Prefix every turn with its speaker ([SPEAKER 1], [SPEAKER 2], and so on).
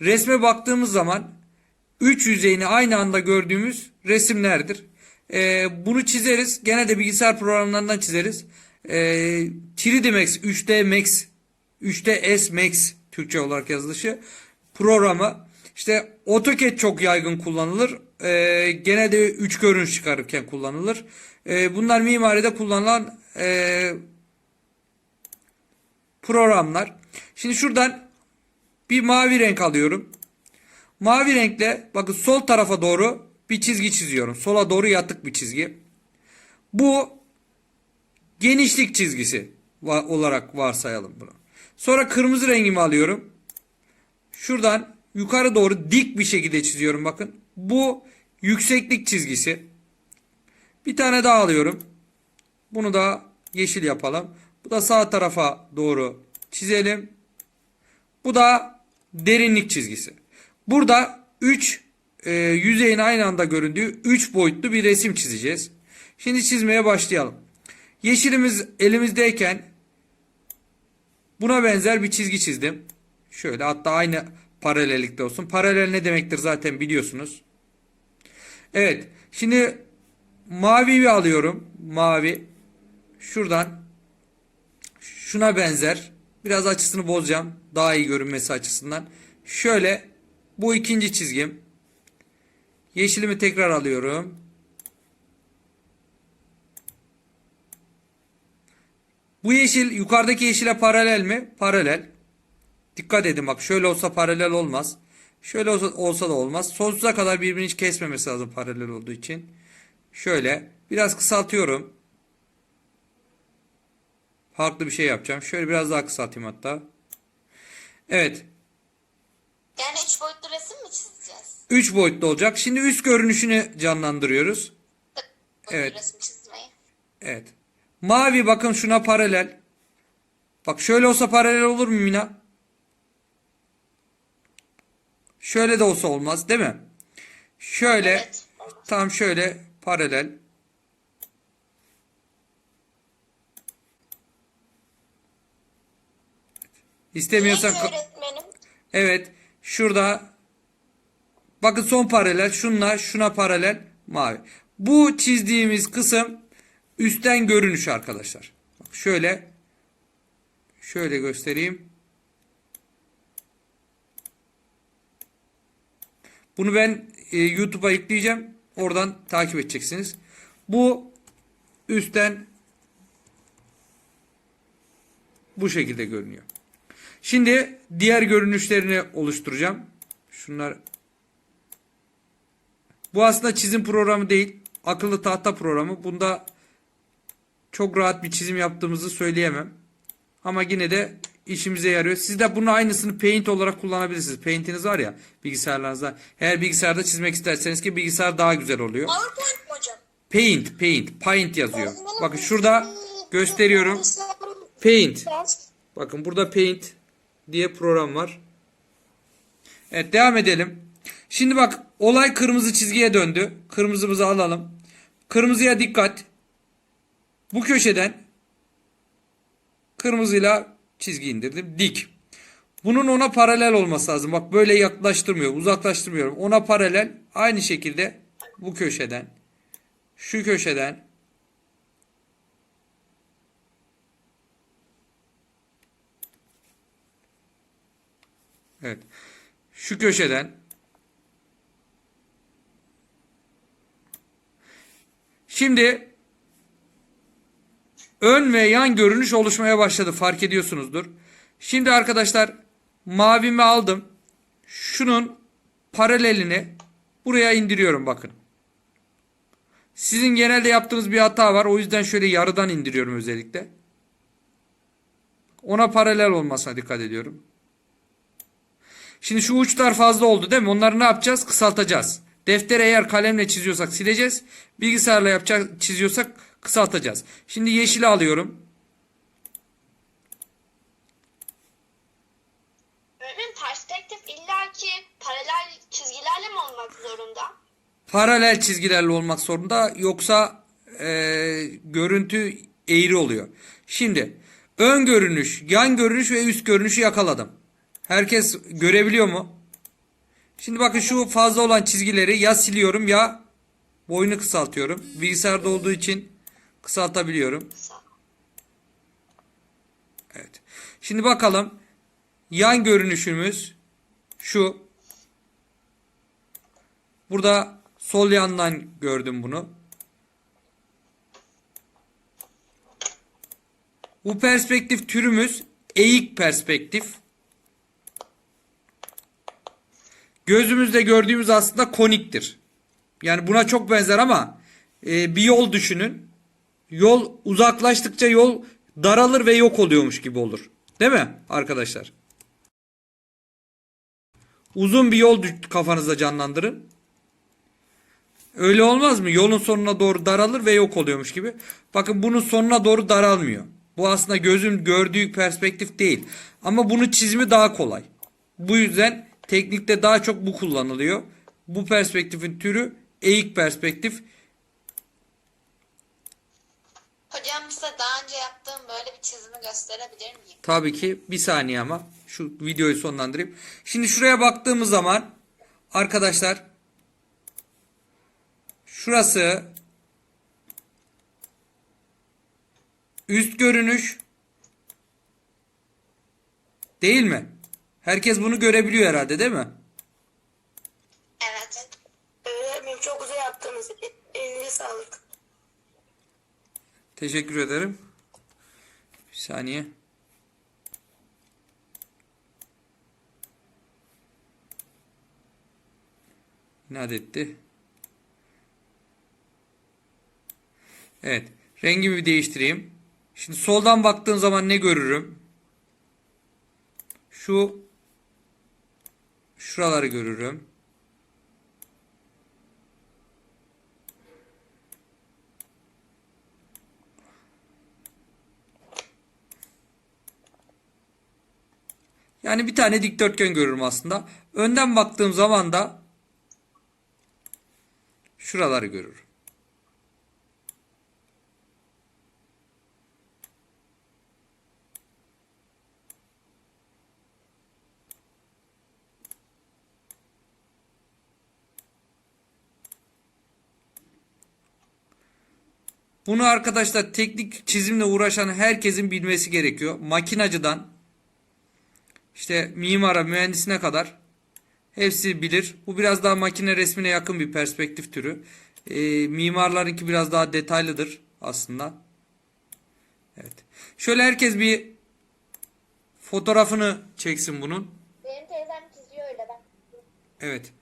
[SPEAKER 1] Resme baktığımız zaman üç yüzeyini aynı anda gördüğümüz resimlerdir. Ee, bunu çizeriz. Gene de bilgisayar programlarından çizeriz. Ee, 3D Max, 3D Max, 3D S Max Türkçe olarak yazılışı programı. İşte AutoCAD çok yaygın kullanılır. Ee, gene de 3 görünüş çıkarırken kullanılır. Ee, bunlar mimaride kullanılan e, programlar. Şimdi şuradan bir mavi renk alıyorum. Mavi renkle bakın sol tarafa doğru bir çizgi çiziyorum. Sola doğru yatık bir çizgi. Bu genişlik çizgisi olarak varsayalım bunu. Sonra kırmızı rengimi alıyorum. Şuradan yukarı doğru dik bir şekilde çiziyorum bakın. Bu yükseklik çizgisi. Bir tane daha alıyorum. Bunu da yeşil yapalım. Bu da sağ tarafa doğru çizelim. Bu da derinlik çizgisi. Burada 3 yüzeyin aynı anda göründüğü 3 boyutlu bir resim çizeceğiz. Şimdi çizmeye başlayalım. Yeşilimiz elimizdeyken buna benzer bir çizgi çizdim. Şöyle hatta aynı paralellikte olsun. Paralel ne demektir zaten biliyorsunuz. Evet. Şimdi mavi alıyorum. Mavi. Şuradan şuna benzer. Biraz açısını bozacağım. Daha iyi görünmesi açısından. Şöyle bu ikinci çizgim. Yeşilimi tekrar alıyorum. Bu yeşil yukarıdaki yeşile paralel mi? Paralel. Dikkat edin bak şöyle olsa paralel olmaz. Şöyle olsa, olsa da olmaz. Sonsuza kadar birbirini hiç kesmemesi lazım paralel olduğu için. Şöyle biraz kısaltıyorum. Farklı bir şey yapacağım. Şöyle biraz daha kısaltayım hatta. Evet.
[SPEAKER 2] Yani üç boyutlu resim mi çizeceğiz?
[SPEAKER 1] 3 boyutlu olacak. Şimdi üst görünüşünü canlandırıyoruz. Evet.
[SPEAKER 2] resim çizmeyi.
[SPEAKER 1] Evet. Mavi bakın şuna paralel. Bak şöyle olsa paralel olur mu Mina? Şöyle de olsa olmaz değil mi? Şöyle
[SPEAKER 2] Evet.
[SPEAKER 1] tam şöyle paralel. İstemiyorsan
[SPEAKER 2] Neyse öğretmenim.
[SPEAKER 1] Evet. Şurada bakın son paralel şunla şuna paralel mavi. Bu çizdiğimiz kısım üstten görünüş arkadaşlar. Bak şöyle şöyle göstereyim. Bunu ben e, YouTube'a yükleyeceğim. Oradan takip edeceksiniz. Bu üstten bu şekilde görünüyor. Şimdi diğer görünüşlerini oluşturacağım. Şunlar bu aslında çizim programı değil. Akıllı tahta programı. Bunda çok rahat bir çizim yaptığımızı söyleyemem. Ama yine de işimize yarıyor. Siz de bunun aynısını Paint olarak kullanabilirsiniz. Paint'iniz var ya bilgisayarlarınızda. Eğer bilgisayarda çizmek isterseniz ki bilgisayar daha güzel oluyor.
[SPEAKER 2] PowerPoint mi hocam?
[SPEAKER 1] Paint, Paint, Paint yazıyor. Bakın şurada gösteriyorum. Paint. Bakın burada Paint diye program var. Evet devam edelim. Şimdi bak olay kırmızı çizgiye döndü. Kırmızımızı alalım. Kırmızıya dikkat. Bu köşeden kırmızıyla çizgi indirdim. Dik. Bunun ona paralel olması lazım. Bak böyle yaklaştırmıyor, uzaklaştırmıyorum. Ona paralel aynı şekilde bu köşeden şu köşeden Evet. Şu köşeden Şimdi ön ve yan görünüş oluşmaya başladı. Fark ediyorsunuzdur. Şimdi arkadaşlar mavimi aldım. Şunun paralelini buraya indiriyorum bakın. Sizin genelde yaptığınız bir hata var. O yüzden şöyle yarıdan indiriyorum özellikle. Ona paralel olmasına dikkat ediyorum. Şimdi şu uçlar fazla oldu değil mi? Onları ne yapacağız? Kısaltacağız. Deftere eğer kalemle çiziyorsak sileceğiz. Bilgisayarla yapacak çiziyorsak kısaltacağız. Şimdi yeşili alıyorum.
[SPEAKER 2] Öğretmenim perspektif illaki paralel çizgilerle mi olmak zorunda?
[SPEAKER 1] Paralel çizgilerle olmak zorunda yoksa e, görüntü eğri oluyor. Şimdi ön görünüş, yan görünüş ve üst görünüşü yakaladım. Herkes görebiliyor mu? Şimdi bakın şu fazla olan çizgileri ya siliyorum ya boyunu kısaltıyorum. Bilgisayarda olduğu için kısaltabiliyorum. Evet. Şimdi bakalım. Yan görünüşümüz şu. Burada sol yandan gördüm bunu. Bu perspektif türümüz eğik perspektif. Gözümüzde gördüğümüz aslında koniktir. Yani buna çok benzer ama e, bir yol düşünün. Yol uzaklaştıkça yol daralır ve yok oluyormuş gibi olur. Değil mi arkadaşlar? Uzun bir yol kafanızda canlandırın. Öyle olmaz mı? Yolun sonuna doğru daralır ve yok oluyormuş gibi. Bakın bunun sonuna doğru daralmıyor. Bu aslında gözün gördüğü perspektif değil. Ama bunun çizimi daha kolay. Bu yüzden teknikte daha çok bu kullanılıyor. Bu perspektifin türü eğik perspektif.
[SPEAKER 3] Hocam size daha önce yaptığım böyle bir çizimi gösterebilir miyim?
[SPEAKER 1] Tabii ki bir saniye ama şu videoyu sonlandırayım. Şimdi şuraya baktığımız zaman arkadaşlar şurası üst görünüş değil mi? Herkes bunu görebiliyor herhalde değil mi?
[SPEAKER 3] Evet.
[SPEAKER 4] Öğretmenim çok güzel yaptınız. Elinize sağlık.
[SPEAKER 1] Teşekkür ederim. Bir saniye. İnat etti. Evet. Rengimi bir değiştireyim. Şimdi soldan baktığım zaman ne görürüm? Şu şuraları görürüm. Yani bir tane dikdörtgen görürüm aslında. Önden baktığım zaman da şuraları görürüm. Bunu arkadaşlar teknik çizimle uğraşan herkesin bilmesi gerekiyor. Makinacıdan işte mimara, mühendisine kadar hepsi bilir. Bu biraz daha makine resmine yakın bir perspektif türü. Ee, mimarlarınki biraz daha detaylıdır aslında. Evet. Şöyle herkes bir fotoğrafını çeksin bunun.
[SPEAKER 2] Benim teyzem çiziyor öyle ben.
[SPEAKER 1] Evet.